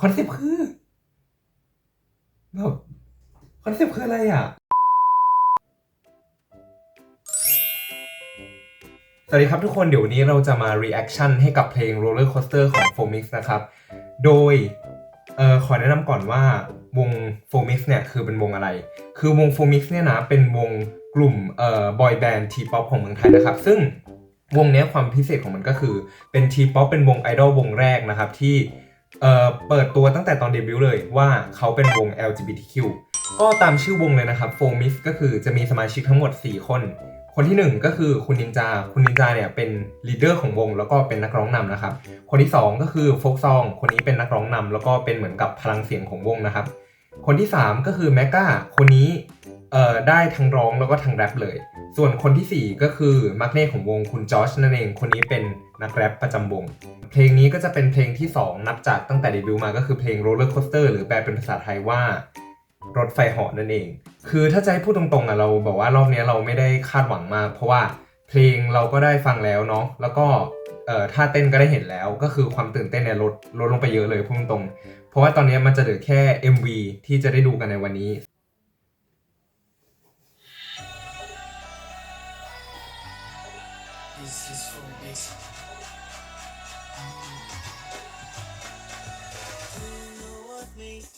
คอนเซปต์คือแบบคอนเซปต์คืออะไรอะ สวัสดีครับทุกคนเดี๋ยววันนี้เราจะมา reaction ให้กับเพลง Roller Coaster ของ f o m i x นะครับ โดยเอ่อขอแนะนำก่อนว่าวง f o m i x เนี่ยคือเป็นวงอะไร คือวง f o m i x เนี่ยนะเป็นวงกลุ่มเอ่อบอยแบนด์ทีป๊อปของเมืองไทยนะครับ ซึ่งวงเนี้ยความพิเศษของมันก็คือเป็นทีป๊อปเป็นวงไอดอลวงแรกนะครับที่ เอ่อเปิดตัวตั้งแต่ตอนเดบิวต์เลยว่าเขาเป็นวง LGBTQ ก็ตามชื่อวงเลยนะครับ f o m i x ก็คือจะมีสมาชิกทั้งหมด 4 คน คนที่หนึ่งก็คือคุณนินจา คุณนินจาเนี่ยเป็นลีดเดอร์ของวงแล้วก็เป็นนักร้องนำนะครับ คนที่สองก็คือโฟกซอง คนนี้เป็นนักร้องนำแล้วก็เป็นเหมือนกับพลังเสียงของวงนะครับ คนที่สามก็คือแมกกาคนนี้เอ่อได้ทั้งร้องแล้วก็ทั้งแรปเลย ส่วนคนที่สี่ก็คือมักเน่ของวงคุณจอชนั่นเอง คนนี้เป็น นักแรปประจำวง เพลงนี้ก็จะเป็นเพลงที่ 2 นับจากตั้งแต่เดบิวต์มาก็คือเพลง Roller Coaster หรือแปลเป็นภาษาไทยว่ารถไฟเหาะนั่นเอง คือถ้าจะให้พูดตรงๆอะเราบอกว่ารอบนี้เราไม่ได้คาดหวังมาก เพราะว่าเพลงเราก็ได้ฟังแล้วเนาะแล้วก็เอ่อท่าเต้นก็ได้เห็นแล้วก็คือความตื่นเต้นเนี่ยลดลดลงไปเยอะเลยพูดตรงๆเพราะว่าตอนนี้มันจะเหลือแค่ MV ที่จะได้ดูกันในวันนี้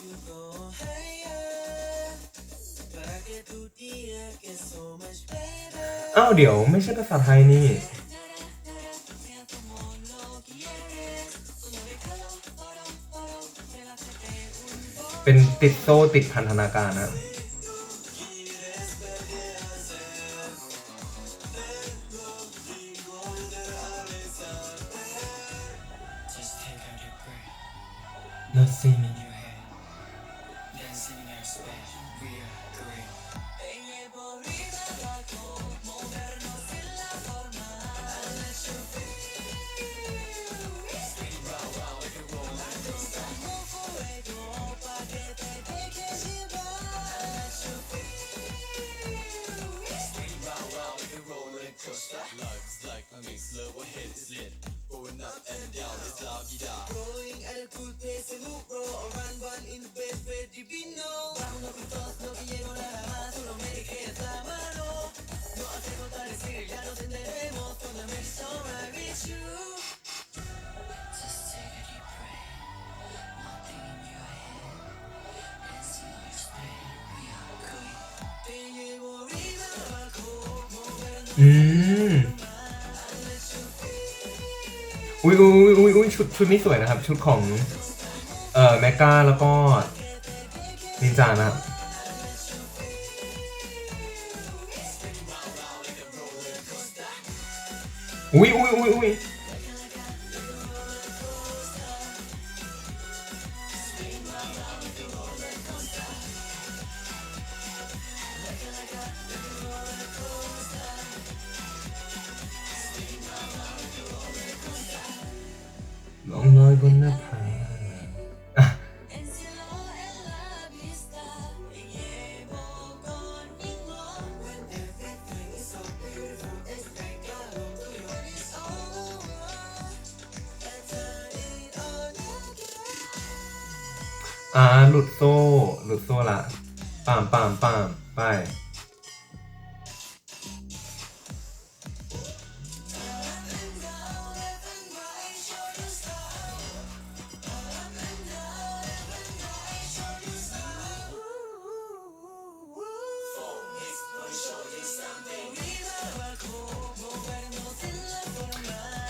you go higher? But I get to the I get so much better. อ้าวเดี๋ยวไม่ใช่ภาษาไทยนี่ เป็นติดโซ่ติดพันธนาการนะ Just take out your อืมอุ้ยอุ้ยอุ้ยอุ้ยชุดชุดนี้สวยนะครับ ชุดของ แมกกาแล้วก็นินจานะครับอุ้ยอุ้ยอุ้ยอุ้ย อ่าหลุดโซ่ หลุดโซ่ละปามปามปามไป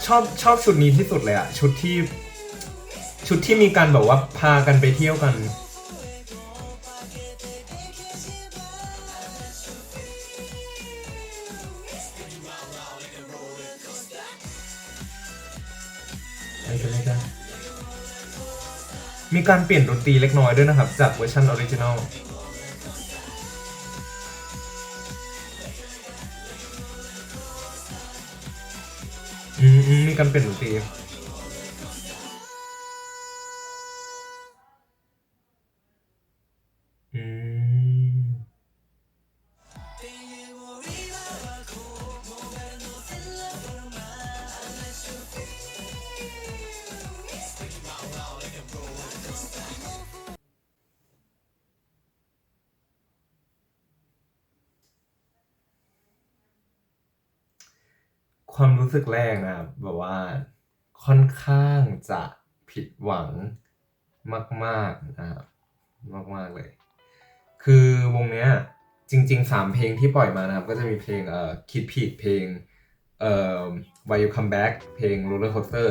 ชอบชอบชุดนี้ที่สุดเลยอะชุดที่ ชุดที่มีการแบบว่าพากันไปเที่ยวกันไปกันเลยกัน มีการเปลี่ยนดนตรีเล็กน้อยด้วยนะครับ จากเวอร์ชันออริจินอลอืมมีการเปลี่ยนดนตรี ความรู้สึกแรกนะครับแบบว่าค่อนข้างจะผิดหวังมากๆนะครับมากๆเลย คือวงเนี้ยจริงๆสามเพลงที่ปล่อยมานะครับ ก็จะมีเพลงเอ่อคิดผิดเพลงเอ่อ Why You Come Back เพลง Roller Coaster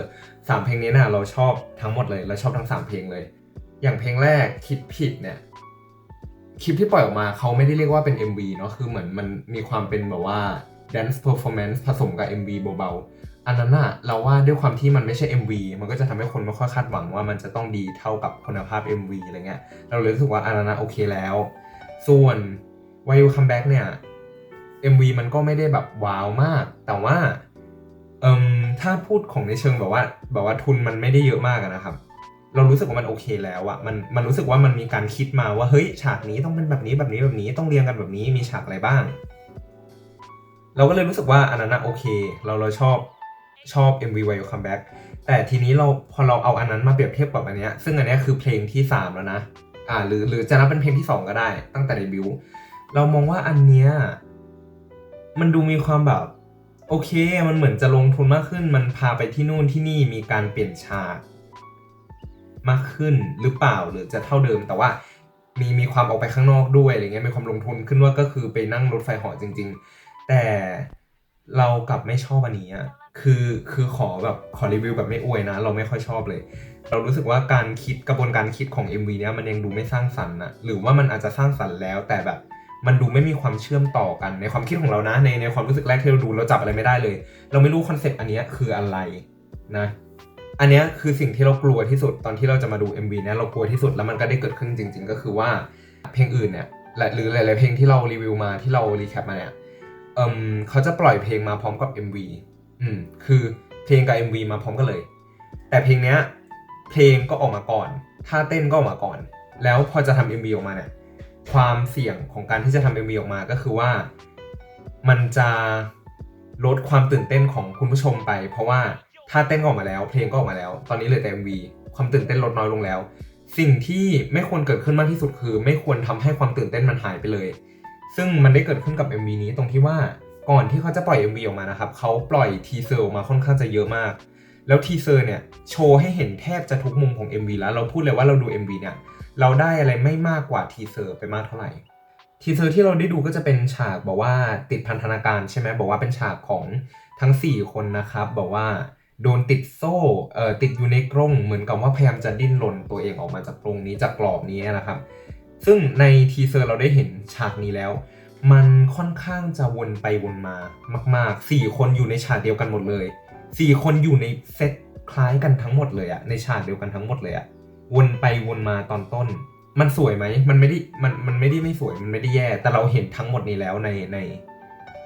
สามเพลงนี้นะเราชอบทั้งหมดเลยเราชอบทั้งสามเพลงเลย อย่างเพลงแรกคิดผิดเนี่ยคลิปที่ปล่อยออกมาเขาไม่ได้เรียกว่าเป็น MV เนาะคือเหมือนมันมีความเป็นแบบว่า dance performance ผสมกับ MV เบาๆอันนั้นอะเราว่าด้วยความที่มันไม่ใช่ MV มันก็จะทำให้คนไม่ค่อยคาดหวังว่ามันจะต้องดีเท่ากับคุณภาพ MV อะไรเงี้ยเราเลยรู้สึกว่าอันนั้นโอเคแล้ว ส่วน Why You Come Back เนี่ย MV มันก็ไม่ได้แบบว้าวมาก แต่ว่าเอ่มถ้าพูดของในเชิงแบบว่าแบบว่าทุนมันไม่ได้เยอะมากนะครับ เรารู้สึกว่ามันโอเคแล้วอะมันมันรู้สึกว่ามันมีการคิดมาว่าเฮ้ยฉากนี้ต้องเป็นแบบนี้แบบนี้แบบนี้ต้องเรียงกันแบบนี้มีฉากอะไรบ้าง เราก็เลยรู้สึกว่าอันนั้นอะโอเค เราเราชอบชอบ MV Why You Come Back แต่ทีนี้เราพอเราเอาอันนั้นมาเปรียบเทียบกับอันเนี้ยซึ่งอันเนี้ยคือเพลงที่สามแล้วนะอ่าหรือหรือจะนับเป็นเพลงที่สองก็ได้ ตั้งแต่เดบิวต์เรามองว่าอันเนี้ยมันดูมีความแบบ โอเค มันเหมือนจะลงทุนมากขึ้น มันพาไปที่นู่นที่นี่มีการเปลี่ยนฉากมากขึ้นหรือเปล่าหรือจะเท่าเดิมแต่ว่ามีมีความออกไปข้างนอกด้วยอะไรเงี้ยมีความลงทุนขึ้นว่าก็คือไปนั่งรถไฟเหาะจริง ๆ แต่เรากลับไม่ชอบอันนี้อะคือคือขอแบบขอรีวิวแบบไม่อวยนะ เราไม่ค่อยชอบเลย เรารู้สึกว่าการคิดกระบวนการคิดของ MV เนี้ยมันยังดูไม่สร้างสรรค์นะหรือว่ามันอาจจะสร้างสรรค์แล้ว แต่แบบมันดูไม่มีความเชื่อมต่อกันในความคิดของเรานะ ในในความรู้สึกแรกที่เราดูเราจับอะไรไม่ได้เลย เราไม่รู้คอนเซปต์อันนี้คืออะไรนะอันนี้คือสิ่งที่เรากลัวที่สุดตอนที่เราจะมาดู MV เนี้ยเรากลัวที่สุดแล้วมันก็ได้เกิดขึ้นจริง ๆ ก็คือว่าเพลงอื่นเนี่ยหรือหลายๆเพลงที่เรารีวิวมาที่เรารีแคปมาเนี่ย เขาจะปล่อยเพลงมาพร้อมกับ MV อืมคือเพลงกับ MV มาพร้อมกันเลย แต่เพลงเนี้ยเพลงก็ออกมาก่อนท่าเต้นก็ออกมาก่อน แล้วพอจะทำ MV ออกมาเนี่ยความเสี่ยงของการที่จะทำ MV ออกมาก็คือว่า มันจะลดความตื่นเต้นของคุณผู้ชมไป เพราะว่าท่าเต้นก็ออกมาแล้ว เพลงก็ออกมาแล้ว ตอนนี้เหลือแต่ MV ความตื่นเต้นลดน้อยลงแล้ว สิ่งที่ไม่ควรเกิดขึ้นมากที่สุดคือ ไม่ควรทำให้ความตื่นเต้นมันหายไปเลย ซึ่งมันได้เกิดขึ้นกับ MV นี้ตรงที่ว่าก่อนที่เขาจะปล่อย MV ออกมานะครับเขาปล่อยทีเซอร์ออกมาค่อนข้างจะเยอะมาก แล้วทีเซอร์เนี่ยโชว์ให้เห็นแทบจะทุกมุมของ MV แล้วเราพูดเลยว่าเราดู MV เนี่ยเราได้อะไรไม่มากกว่าทีเซอร์ไปมากเท่าไหร่ทีเซอร์ที่เราได้ดูก็จะเป็นฉากบอกว่าติดพันธนาการใช่ไหมบอกว่าเป็นฉากของทั้ง 4 คนนะครับบอกว่าโดนติดโซ่เอ่อติดอยู่ในกรงเหมือนกับว่าพยายามจะดิ้นรนตัวเองออกมาจากกรงนี้จากกรอบนี้นะครับ ซึ่งในทีเซอร์เราได้เห็นฉากนี้แล้ว มันค่อนข้างจะวนไปวนมามาก ๆ 4 คนอยู่ในฉากเดียวกันหมดเลย 4 คนอยู่ในเซตคล้ายกันทั้งหมดเลยอะในฉากเดียวกันทั้งหมดเลยอะวนไปวนมาตอนต้น มันสวยไหมมันไม่ได้มันมันไม่ได้ไม่สวยมันไม่ได้แย่ แต่เราเห็นทั้งหมดนี้แล้วในใน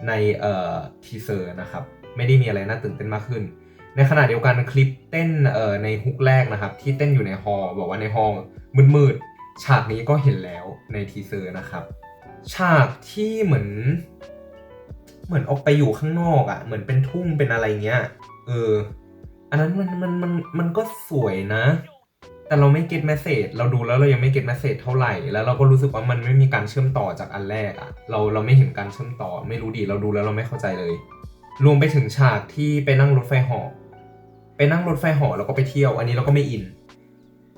ในเอ่อทีเซอร์นะครับ ไม่ได้มีอะไรน่าตื่นเต้นมากขึ้น ในขณะเดียวกันคลิปเต้นเอ่อในฮุกแรกนะครับ ที่เต้นอยู่ในฮอลบอกว่าในฮอลมืดๆ ฉากนี้ก็เห็นแล้วในทีเซอร์นะครับ ฉากที่เหมือน เหมือนออกไปอยู่ข้างนอกอะ่ะ เหมือนเป็นทุ่งเป็นอะไรเงี้ย เออ อันนั้นมันมันมันมันก็สวยนะ แต่เราไม่เก็ตแมสเซจเราดูแล้วเรายังไม่เก็ตแมสเซจเท่าไหร่ แล้วเราก็รู้สึกว่ามันไม่มีการเชื่อมต่อจากอันแรกอะ่ะ เราเราไม่เห็นการเชื่อมต่อ ไม่รู้ดีเราดูแล้วเราไม่เข้าใจเลย รวมไปถึงฉากที่ไปนั่งรถไฟหาะไปนั่งรถไฟหาะแล้วก็ไปเที่ยว อันนี้เราก็ไม่อิน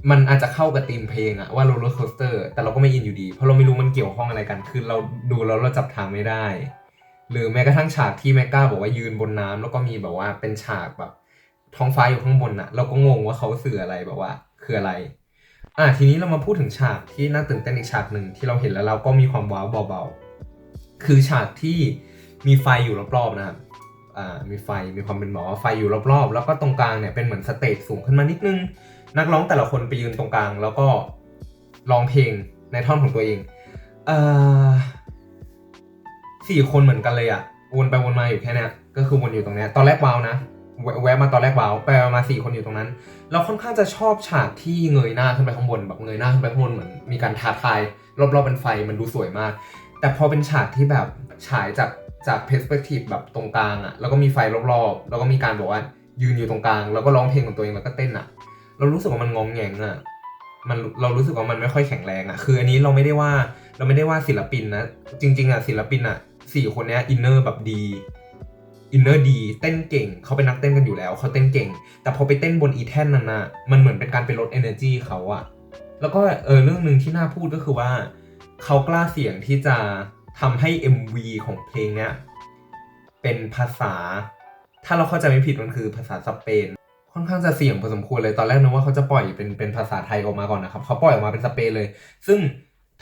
มันอาจจะเข้ากับธีมเพลงอะว่าโรลเลอร์โคสเตอร์แต่เราก็ไม่อินอยู่ดี เพราะเราไม่รู้มันเกี่ยวข้องอะไรกัน คือเราดูแล้วเราจับทางไม่ได้ หรือแม้กระทั่งฉากที่แมกกาบอกว่ายืนบนน้ำแล้วก็มีแบบว่าเป็นฉากแบบ ท้องฟ้าอยู่ข้างบนอะเราก็งงว่าเขาสื่ออะไรแบบว่า คืออะไร อะทีนี้เรามาพูดถึงฉากที่น่าตื่นเต้นอีกฉากหนึ่งที่เราเห็นแล้วเราก็มีความว้าวเบาๆคือฉากที่มีไฟอยู่รอบๆนะครับอ่ามีไฟมีความเป็นหมอไฟอยู่รอบๆ แล้วก็ตรงกลางเนี่ยเป็นเหมือนสเตจสูงขึ้นมานิดนึง นักร้องแต่ละคนไปยืนตรงกลาง แล้วก็ร้องเพลงในท่อนของตัวเองเอ่อสี่คนเหมือนกันเลยอะวนไปวนมาอยู่แค่นี้ก็คือวนอยู่ตรงนี้ตอนแรกว้าวนะแวะแวะมาตอนแรกว้าวไปมาสี่คนอยู่ตรงนั้นเราค่อนข้างจะชอบฉากที่เงยหน้าขึ้นไปข้างบนแบบเงยหน้าขึ้นไปข้างบนเหมือนมีการท้าทายรอบๆเป็นไฟมันดูสวยมาก แต่พอเป็นฉากที่แบบฉายจากจากเพรสเปกทีฟแบบตรงกลางอะแล้วก็มีไฟรอบๆ แล้วก็มีการบอกว่ายืนอยู่ตรงกลาง แล้วก็ร้องเพลงของตัวเองแล้วก็เต้นอะ เรารู้สึกว่ามันงองแงงอะมันเรารู้สึกว่ามันไม่ค่อยแข็งแรงอะคืออันนี้เราไม่ได้ว่าเราไม่ได้ว่าศิลปินนะ จริง ๆอะศิลปินอะสี่คนเนี้ยอินเนอร์แบบดีอินเนอร์ดีเต้นเก่ง เขาเป็นนักเต้นกันอยู่แล้ว เขาเต้นเก่ง แต่พอไปเต้นบนอีแท่นนั้นนะมันเหมือนเป็นการไปลด energy เขาอะแล้วก็เออเรื่องหนึ่งที่น่าพูดก็คือว่า เขากล้าเสี่ยงที่จะทำให้ MV ของเพลงเนี้ยเป็นภาษา ถ้าเราเข้าใจไม่ผิดมันคือภาษาสเปน ค่อนข้างจะเสี่ยงพอสมควรเลยตอนแรกนึกว่าเขาจะปล่อยเป็นเป็นภาษาไทยออกมาก่อนนะครับเขาปล่อยออกมาเป็นสเปนเลย ซึ่ง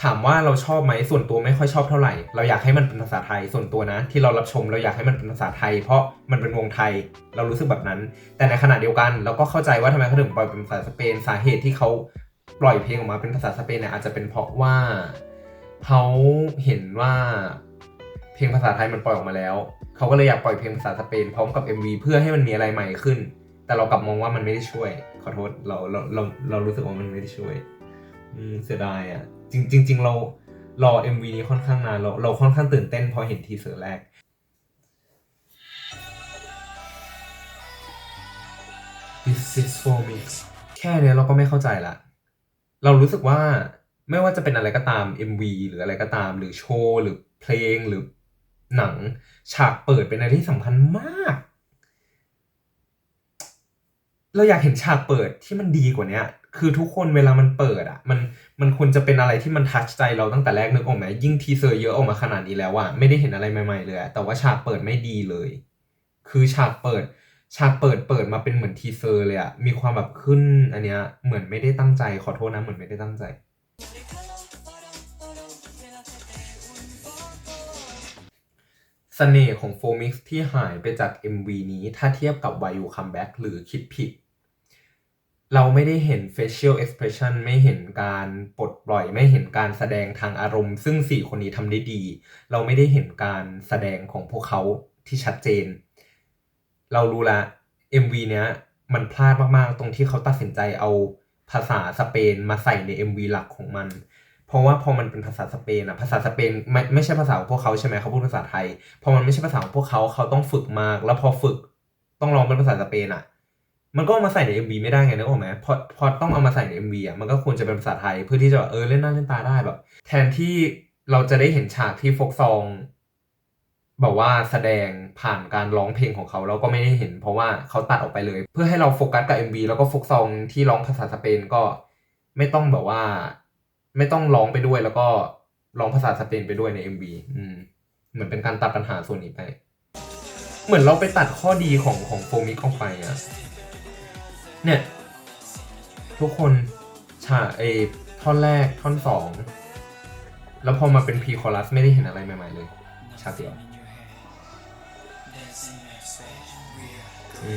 ถามว่าเราชอบไหมส่วนตัวไม่ค่อยชอบเท่าไหร่ เราอยากให้มันเป็นภาษาไทยส่วนตัวนะ ที่เรารับชมเราอยากให้มันเป็นภาษาไทย เพราะมันเป็นวงไทยเรารู้สึกแบบนั้น แต่ในขณะเดียวกัน เราก็เข้าใจว่าทำไมเขาถึงปล่อยเป็นภาษาสเปนสาเหตุที่เขาปล่อยเพลงออกมาเป็นภาษาสเปนเนี่ยอาจจะเป็นเพราะว่าเขาเห็นว่าเพลงภาษาไทยมันปล่อยออกมาแล้ว เขาก็เลยอยากปล่อยเพลงภาษาสเปนพร้อมกับ MV เพื่อให้มันมีอะไรใหม่ขึ้น แต่เรากลับมองว่ามันไม่ได้ช่วย ขอโทษเราเราเราเรารู้สึกว่ามันไม่ได้ช่วย อืมเสียดายอะ จริงจริงๆเรารอ MV นี้ค่อนข้างนานเราเราค่อนข้างตื่นเต้นพอเห็นทีเซอร์แรก This is for me แค่เนี้ยเราก็ไม่เข้าใจละ เรารู้สึกว่าไม่ว่าจะเป็นอะไรก็ตาม MV หรืออะไรก็ตาม หรือโชว์ หรือเพลงหรือหนัง ฉากเปิดเป็นอะไรที่สำคัญมาก เราอยากเห็นฉากเปิดที่มันดีกว่าเนี้ย คือทุกคนเวลามันเปิดอะ มันมันควรจะเป็นอะไรที่มันทัชใจเราตั้งแต่แรกนึกออกไหมยิ่งทีเซอร์เยอะออกมาขนาดนี้แล้วอะไม่ได้เห็นอะไรใหม่ๆเลยแต่ว่าฉากเปิดไม่ดีเลย คือฉากเปิด ฉากเปิดเปิดมาเป็นเหมือนทีเซอร์เลยอะมีความแบบขึ้นอันเนี้ยเหมือนไม่ได้ตั้งใจขอโทษนะเหมือนไม่ได้ตั้งใจเสน่ห์ของโฟมิกที่หายไปจาก MV นี้ถ้าเทียบกับ Why You Come Back หรือคิดผิด เราไม่ได้เห็น facial expression ไม่เห็นการปลดปล่อย ไม่เห็นการแสดงทางอารมณ์ ซึ่ง4คนนี้ทำได้ดี เราไม่ได้เห็นการแสดงของพวกเขาที่ชัดเจน เรารู้ละ MV เนี้ยมันพลาดมาก ๆ ตรงที่เขาตัดสินใจเอาภาษาสเปนมาใส่ใน MV หลักของมัน เพราะว่าพอมันเป็นภาษาสเปนอะภาษาสเปนไม่ไม่ใช่ภาษาของพวกเขาใช่ไหมเขาพูดภาษาไทย พอมันไม่ใช่ภาษาของพวกเขาเขาต้องฝึกมาก แล้วพอฝึกต้องร้องเป็นภาษาสเปนอะ มันก็ามาใส่ใน MV ไม่ได้ไงนึกออกไหมพอพอต้องเอามาใส่ใน MV อะมันก็ควรจะเป็นภาษาไทยเพื่อที่จะเออเล่นหน้าเล่นตาได้แบบ แทนที่เราจะได้เห็นฉากที่ฟกซองแบบว่าแสดงผ่านการร้องเพลงของเขาเราก็ไม่ได้เห็น เพราะว่าเขาตัดออกไปเลย เพื่อให้เราโฟกัสกับ MV แล้วก็ฟกซองที่ร้องภาษาสเปนก็ไม่ต้องแบบว่า ไม่ต้องร้องไปด้วยแล้วก็ร้องภาษาสเปนไปด้วยใน MV อืมเหมือนเป็นการตัดปัญหาส่วนนี้ไป เหมือนเราไปตัดข้อดีของของโฟมิกออกไปอะ เนี่ย ทุกคนฉากเอท่อนแรกท่อนสอง แล้วพอมาเป็นพีคอรัสไม่ได้เห็นอะไรใหม่ๆเลยฉากเดียวอื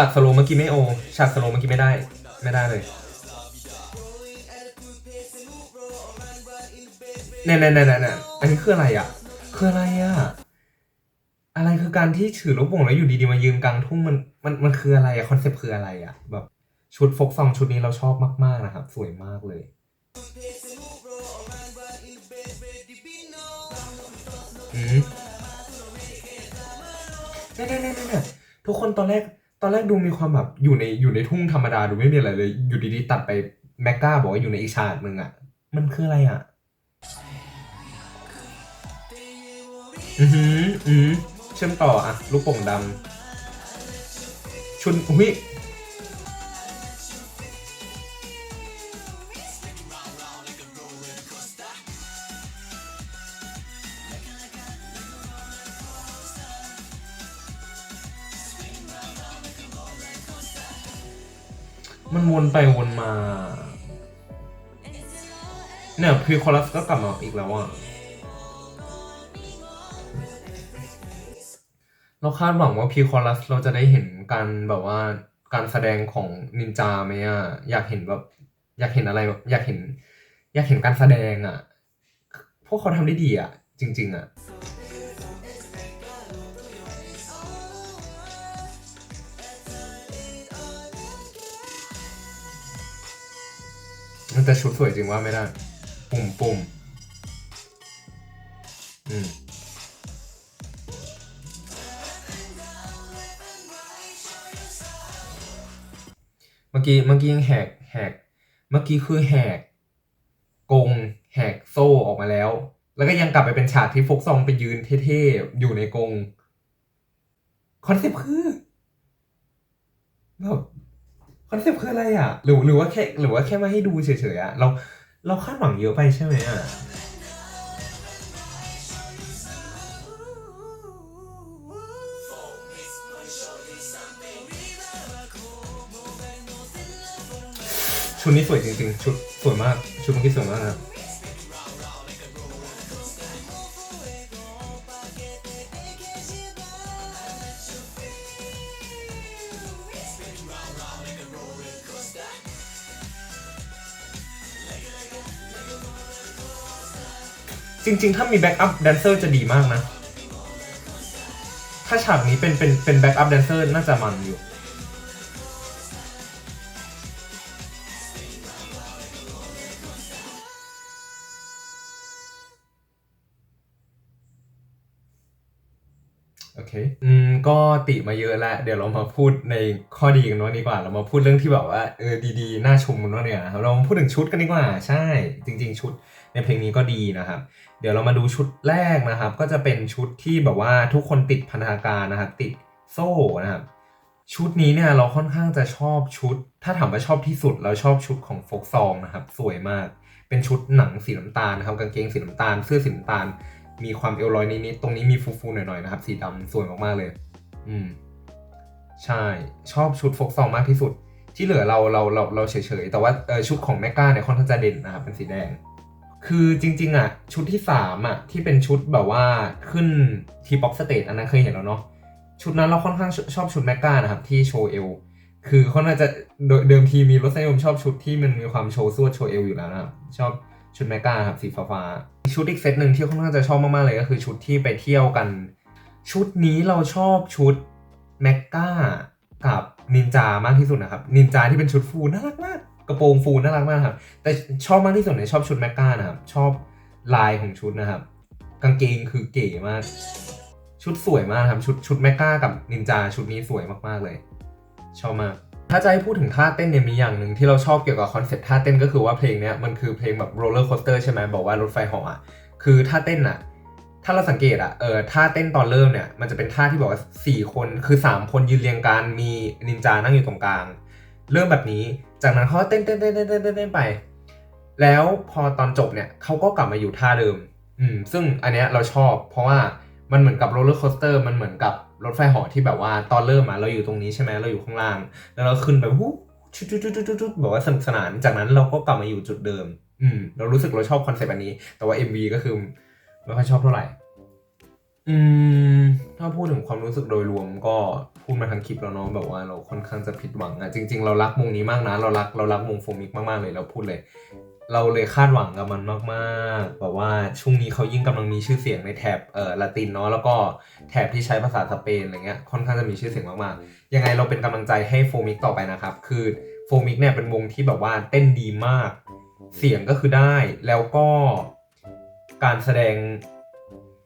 ากสโลเมื่อกี้ไม่โอ ฉากสโลเมื่อกี้ไม่ได้ ไม่ได้เลยเนี่ยเนี่ยเนี่ยเนี่ยอันนี้คืออะไรอะ คืออะไรอะ อะไรคือการที่ถือลูกโป่งแล้วอยู่ดีๆมายืนกลางทุ่งมันมันมันคืออะไรอะคอนเซปต์คืออะไรอะ แบบชุดฟกซองชุดนี้เราชอบมากๆนะครับ สวยมากเลยอืมเนี่เนี่ยเนี่ยเนี่ยทุกคนตอนแรก ตอนแรกดูมีความแบบอยู่ในอยู่ในทุ่งธรรมดาดูไม่มีอะไรเลย อยู่ดีๆตัดไปแมกกาบอกว่าอยู่ในอีกฉากหนึ่งอะ มันคืออะไรอะ อือหืออือเชื่อมต่ออะ ลูกโป่งดำชุนอุ้ย มันวนไปวนมา เนี่ยพีคอรัสก็กลับมาอีกแล้วอะเราคาดหวังว่าพีคอรัสเราจะได้เห็นการแบบว่าการแสดงของนินจาไหมอะอยากเห็นแบบ อยากเห็นอะไรแบบอยากเห็น อยากเห็นการแสดงอะ พวกเขาทำได้ดีอะ จริง ๆ อะ แต่ชุดสวยจริงว่าไม่ได้ ปุ่มปุ่มอืมเมื่อกี้เมื่อกี้ยังแหกแหกเมื่อกี้คือแหกกงแหกโซ่ออกมาแล้ว แล้วก็ยังกลับไปเป็นฉากที่ฟกซองไปยืนเท่ๆ อยู่ในกรงคอนเซปต์คือแบบ อนเซปต์คืออะไรอะ หรือหรือว่าแค่หรือว่าแค่มาให้ดูเฉยๆอะเราเราคาดหวังเยอะไปใช่ไหมอะชุดนี้สวยจริงๆ ชุดสวยมาก ชุดเมื่อกี้สวยมากนะครับ จริง ๆ ถ้ามีแบ็กอัพแดนเซอร์จะดีมากนะ ถ้าฉากนี้เป็นเป็นเป็นแบ็กอัพแดนเซอร์น่าจะมันอยู่ ก็ติมาเยอะแล้ว เดี๋ยวเรามาพูดในข้อดีกันบ้างดีกว่า เรามาพูดเรื่องที่แบบว่าเออดีๆ น่าชมกันบ้างเนี่ยนะครับเรามาพูดถึงชุดกันดีกว่า ใช่ จริง ๆ ชุดในเพลงนี้ก็ดีนะครับ เดี๋ยวเรามาดูชุดแรกนะครับ ก็จะเป็นชุดที่แบบว่าทุกคนติดพันธาการนะครับ ติดโซ่นะครับ ชุดนี้เนี่ยเราค่อนข้างจะชอบชุด ถ้าถามว่าชอบที่สุดเราชอบชุดของฟกซองนะครับ สวยมาก เป็นชุดหนังสีน้ำตาลนะครับ กางเกงสีน้ำตาล เสื้อสีน้ำตาลมีความเอวลอยนิดๆตรงนี้มีฟูๆหน่อยๆนะครับ สีดำสวยมากๆเลย อืม ใช่ ชอบชุดฟกซองมากที่สุด ที่เหลือเราเราเราเราเฉยๆ แต่ว่าชุดของแมกกาเนี่ยค่อนข้างจะเด่นนะครับเป็นสีแดง คือจริง ๆ อะ ชุดที่สามอะ ที่เป็นชุดแบบว่าขึ้นทีป๊อปสเตจอันนั้นเคยเห็นแล้วเนาะชุดนั้นเราค่อนข้างชชอบชุดแมกกานะครับ ที่โชว์เอวคือเขาน่าจะโดยเดิมทีมีรสนิยมชอบชุดที่มันมีความโชว์สวดโชว์เอวอยู่แล้วนะครับชอบชุดแมกกาครับสีฟ้าชุดอีกเซตหนึ่งที่ค่อนข้างจะชอบมากๆเลยก็คือชุดที่ไปเที่ยวกัน ชุดนี้เราชอบชุดแมกกากับนินจามากที่สุดนะครับ นินจาที่เป็นชุดฟูน่ารักมากกระโปรงฟูน่ารักมากครับ แต่ชอบมากที่สุดเนี่ยชอบชุดแมกกานะครับ ชอบลายของชุดนะครับ กางเกงคือเก๋มาก ชุดสวยมากครับ ชุดชุดแมกกากับนินจาชุดนี้สวยมากๆเลย ชอบมาก ถ้าจะให้พูดถึงท่าเต้นเนี่ยมีอย่างหนึ่งที่เราชอบเกี่ยวกับคอนเซ็ปต์ท่าเต้นก็คือว่าเพลงเนี้ยมันคือเพลงแบบโรลเลอร์โคสเตอร์ใช่ไหมบอกว่ารถไฟหาะอะคือท่าเต้นอะ ถ้าเราสังเกตอะเออท่าเต้นตอนเริ่มเนี่ย มันจะเป็นท่าที่บอกว่าสี่คนคือสามคนยืนเรียงกันมีนินจานั่งอยู่ตรงกลาง เริ่มแบบนี้ จากนั้นเขาเต้นเต้นเต้นเต้นเต้นเต้นไป แล้วพอตอนจบเนี่ยเขาก็กลับมาอยู่ท่าเดิม อืม ซึ่งอันเนี้ยเราชอบ เพราะว่ามันเหมือนกับโรลเลอร์โคสเตอร์มันเหมือนกับรถไฟหาะที่แบบว่าตอนเริ่มอะเราอยู่ตรงนี้ใช่ไหมเราอยู่ข้างล่าง แล้วเราขึ้นไปวู้ชุดชุดชุดชุดชุดบอกว่าสนุกสนาน จากนั้นเราก็กลับมาอยู่จุดเดิม อืม เรารู้สึกเราชอบคอนเซปต์อันนี้ แต่ว่า MV ก็คือ ไม่ค่อยชอบเท่าไหร่ อืม ถ้าพูดถึงความรู้สึกโดยรวมก็พูดมาทั้งคลิปแล้วเนาะแบบว่าเราค่อนข้างจะผิดหวังอะจริง ๆ เรารักวงนี้มากนะ เรารักเรารักวงโฟมิกมากๆเลยเราพูดเลย เราเลยคาดหวังกับมันมากๆแบบว่าช่วงนี้เขายิ่งกำลังมีชื่อเสียงในแถบเอ่อละตินเนาะแล้วก็แถบที่ใช้ภาษาสเปนอะไรเงี้ยค่อนข้างจะมีชื่อเสียงมากๆยังไงเราเป็นกำลังใจให้โฟมิกต่อไปนะครับคือโฟมิกเนี่ยเป็นวงที่แบบว่าเต้นดีมาก เสียงก็คือได้แล้วก็ การแสดง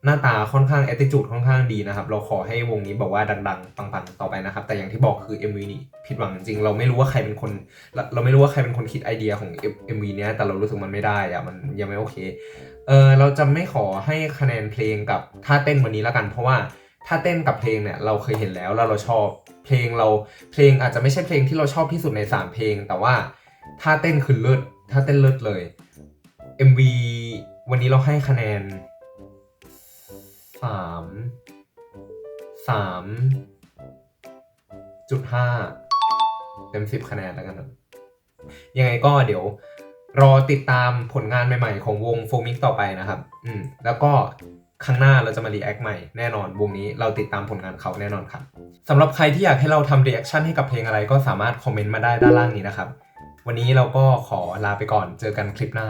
หน้าตาค่อนข้าง attitude ค่อนข้างดีนะครับ เราขอให้วงนี้บอกว่าดังๆ ปังๆ ต่อไปนะครับ แต่อย่างที่บอกคือ MV นี่ผิดหวังจริง เราไม่รู้ว่าใครเป็นคนเราเราไม่รู้ว่าใครเป็นคนคิดไอเดียของ MV เนี้ยแต่เรารู้สึกมันไม่ได้อะมันยังไม่โอเค เออเราจะไม่ขอให้คะแนนเพลงกับท่าเต้นวันนี้แล้วกัน เพราะว่าท่าเต้นกับเพลงเนี่ยเราเคยเห็นแล้วแล้วเราชอบ เพลงเราเพลงอาจจะไม่ใช่เพลงที่เราชอบที่สุดใน 3 เพลง แต่ว่าท่าเต้นคือเลิศท่าเต้นเลิศเลย MV วันนี้เราให้คะแนนสามสามจุดห้าเต็มสิบคะแนนแล้วกันยังไงก็เดี๋ยวรอติดตามผลงานใหม่ๆ ของวงโฟมิกต่อไปนะครับ อืม แล้วก็ครั้งหน้าเราจะมารีแอคใหม่แน่นอนวงนี้เราติดตามผลงานเขาแน่นอนครับสำหรับใครที่อยากให้เราทำรีแอคชั่นให้กับเพลงอะไรก็สามารถคอมเมนต์มาได้ด้านล่างนี้นะครับ วันนี้เราก็ขอลาไปก่อนเจอกันคลิปหน้า